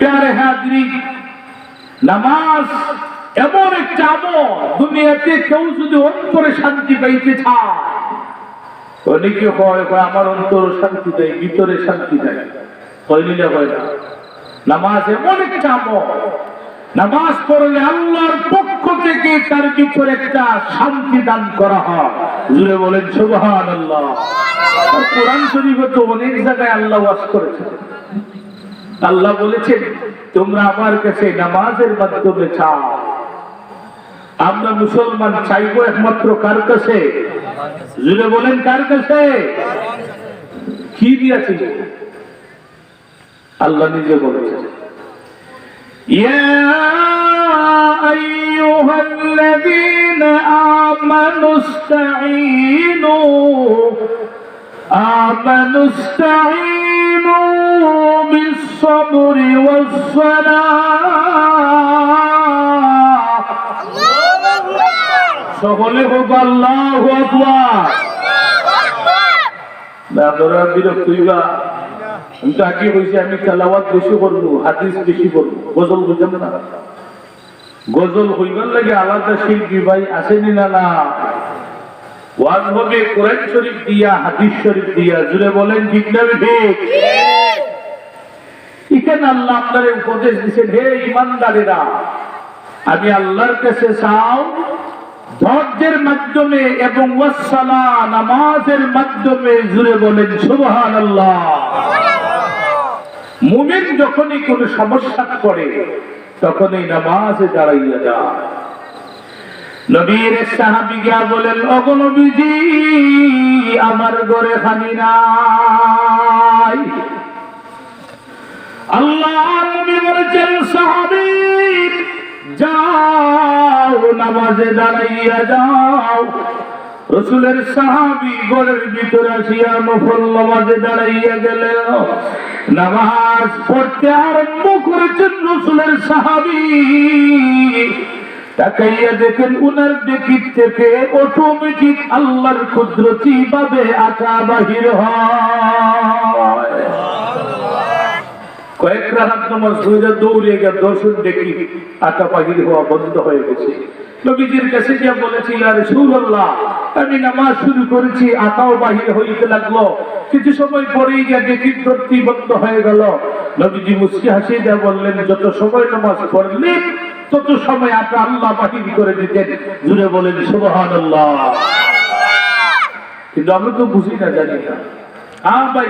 প্যারে হাজরি, নামাজ এমন একটা আমল, দুনিয়াতে কেউ যদি অন্তরে শান্তি পাইতে চায় অনেকে হয় কয়, আমার অন্তর শান্তি দেয় ভিতরে শান্তি দেয় না হয় না। নামাজ এমন একটা আমল, নামাজ পড়লে আল্লাহর পক্ষ থেকে তার ভিতরে একটা শান্তি দান করা হয়। জুড়ে বলেন সুবহান আল্লাহ কোরআন শরীফে তো অনেক জায়গায় আল্লাহ ওয়াজ করেছে আল্লাহ বলেছেন তোমরা আমার কাছে নামাজের মাধ্যমে চাও আমরা মুসলমান চাইবো একমাত্র কার কাছে জুড়ে বলেন কার কাছে কি দিয়েছে আল্লাহ নিজে বলেছেন يا أيها الذين آمنوا استعينوا آمنوا استعينوا بالصبر والصلاة সকলে হোক আল্লাহ আকবার আপনারা বিরক্ত হইবা আমি তো আগে বলছি আমি তেলাওয়াত বেশি করবো হাদিস বেশি করবো গজল বুঝেন না গজল হইবার লাগে আলাদা শিল্পী ভাই আসেনি না না ওয়াজ হবে কোরআন শরীফ দিয়া হাদিস শরীফ দিয়া জুড়ে বলেন ঠিক না ঠিক এখানে আল্লাহ আপনার উপদেশ দিচ্ছেন হে ইমানদারেরা, আমি আল্লাহর কাছে চাও, ধৈর্যের মাধ্যমে এবং ওয়াসসালা, নামাজের মাধ্যমে জুড়ে বলেন সুবহান আল্লাহ মুমিন যখনই কোনো সমস্যা করে, তখনই নামাজে দাঁড়াইয়া যায়। নবীর সাহাবিগা বলেন অগনবীজি আমার ঘরে খানি নাই। আল্লাহ নবী বলেছেন, সাহাবী, যাও, নামাজে দাঁড়াইয়া যাও। রসুলের সাহাবি ঘরের ভিতরে আসিয়া নফল নামাজে দাঁড়াইয়া গেলেন নামাজ পড়তে আরম্ভ করেছেন রসুলের সাহাবি। তাকাইয়া দেখেন, উনার দিক থেকে অটোমেটিক আল্লাহর কুদরতি ভাবে আকা বাহির হয়। কয়েক রাহাত নামাজ হয়ে দৌড়ে গিয়ে দর্শন দেখি আকা বাহির হওয়া বন্ধ হয়ে গেছে। নবীজির কাছে গিয়ে বলেছি আর সুরল্লাহ আমি নামাজ শুরু করেছি বাহির হইতে লাগল। কিছু সময় পরেই গিয়ে দেখি ধরতি বন্ধ হয়ে গেল। নবীজি মুসকি হাসি দিয়ে বললেন যত সময় নামাজ পড়লেন তত সময় আকা আল্লাহ বাহির করে দিতেন। জুড়ে বলেন সুবহান কিন্তু আমরা তো বুঝি না জানি না। হ্যাঁ ভাই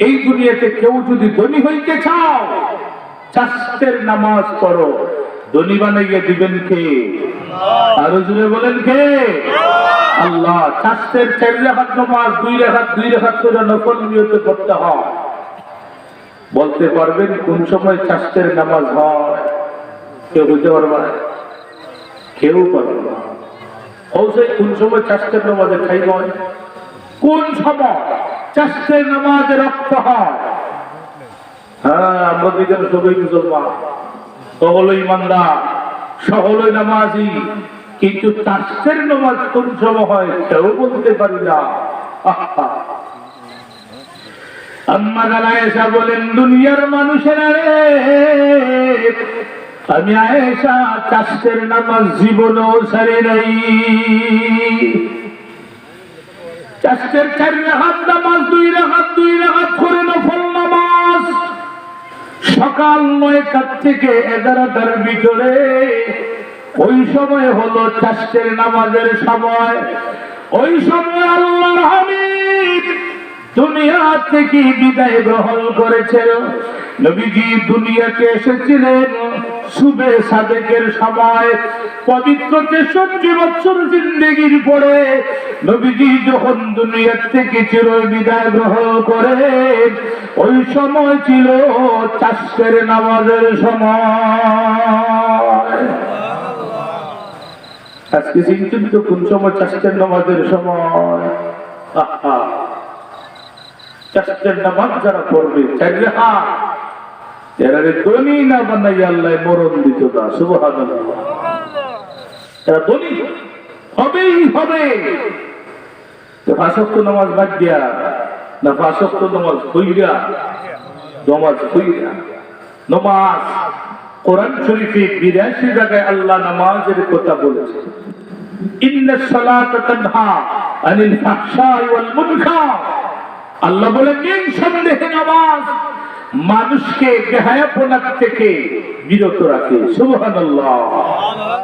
এই দুনিয়াতে কেউ যদি ধনী হইতে চাও চাষের নামাজ পড়ো। ধনী বানাইয়া দিবেন কে? আরও জুড়ে বলেন কে? আল্লাহ, চাষের চার রেখাত নামাজ, দুই রেখাত দুই রেখাত করে নকল নিয়তে করতে হয়। বলতে পারবেন কোন সময় চাষের নামাজ হয়? কেউ বুঝতে পারবে কেউ পারবে না। কোন সময় চাষের নামাজে খাই কোন সময়? রক্ত হয়। হ্যাঁ মুসলমান। সকল ইমানদার সকল নামাজি, কিন্তু নামাজ কোন হয় কেউ বলতে পারি না। দুনিয়ার মানুষেরা আমি আয়েশা চাষের নামাজ জীবনও সারে নাই। চাষের চার রাহাত নামাজ দুই রাহাত দুই করে নফল নামাজ। সকাল নয়টার থেকে এগারোটার ভিতরে ওই সময় হলো চাষের নামাজের সময়। ওই সময় আল্লাহর হামিদ দুনিয়া থেকে বিদায় গ্রহণ করেছেন। নবীজি দুনিয়াকে এসেছিলেন। শুভে সাদেকের সময়, পবিত্র তেষট্টি বছর জিন্দগির পরে নবীজি যখন দুনিয়ার থেকে চির বিদায় গ্রহণ করে, ওই সময় ছিল চাষের নামাজের সময়। আজকে চিন্তিত কোন সময় চাষের নামাজের সময়? চাষের নামাজ যারা পড়বে চাইলে হা এরা রে ধনী না বানাই আল্লাহ মরণ দিত না হবেই হবে। নামাজ বাদ দিয়া, না ফাঁসক্ত নামাজ হইয়া নামাজ হইয়া, নামাজ, কোরআন শরীফে বিরাশি জায়গায় আল্লাহ নামাজের কথা বলেছে। ইন্না সালাতা তানহা আনিল ফাহশাই ওয়াল নামাজ? মানুষকে বেহায়াপনা থেকে বিরত রাখে। সুবহানাল্লাহ।